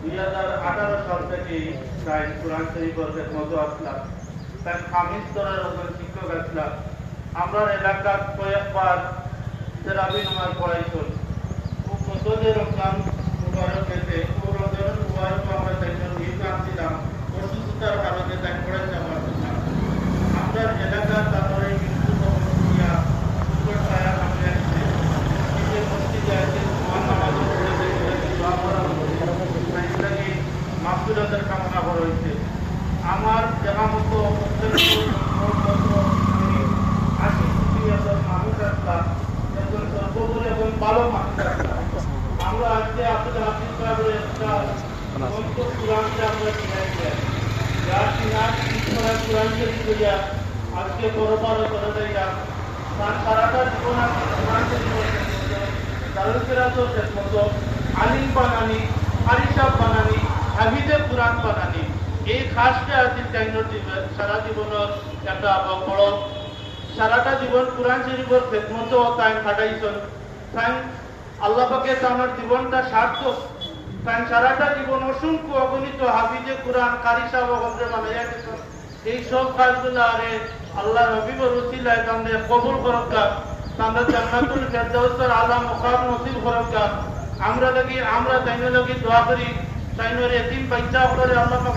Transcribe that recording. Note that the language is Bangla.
দুই হাজার আঠারো সাল থেকে প্রায় চূড়ান্তই বর্গের মতো আসলাম তার খামিজ করার ওপর শিক্ষক আসলাম আমরা এলাকার কয়েকবার তেরাবি নামার পড়াইছিল ও কতদের কাম এতে ও রমজান মুবারক আমরা তাইজন নিয়োগ আনছিলাম অসুস্থতার কারণে তাই পড়াইতে পারছিলাম আমরা এলাকার তারপরে মৃত্যু কমিয়া সুন্দর ছায়া সামনে আসছে। নিজের মসজিদে আছে সমান নামাজ পড়েছে দোয়া করা হয়েছে মাহফিলতের কামনা করা হয়েছে। আমার জানা মতো আশি কোটি একজন মানুষ আসলাম একজন সর্বোপরি এবং ভালো মানুষ আসলাম আমরা আজকে আব্দুল হাফিজ সাহেবের একটা গ্রন্থ কোরআনকে যার কিনার আজকে বড়বার করে দেয়া তার সারাটা জীবন আজকে কোরআন আলিম বানানি বানানি বানানি এই খাসটা তাইনোর জীবন সারা জীবনের একটা বড় সারাটা জীবন কোরআন শরীফের খেদমত তাই খাটাইছেন। তাই আল্লাহ পাকে তার জীবনটা সার্থক। তাই সারাটা জীবন অসংখ্য অগণিত হাফিজে কোরআন, কারি সাহেব হজরে বানাইয়া গেছেন এই সব কাজগুলো আরে আল্লাহ নবী রসিলায় তাদের কবুল করকা তাদের জান্নাতুল ফেরদাউসের আলা মুকাম নসিব আমরা লাগি, আমরা তাইনের লাগি দোয়া করি। তাইনের এতিম বাচ্চা করে আল্লাহ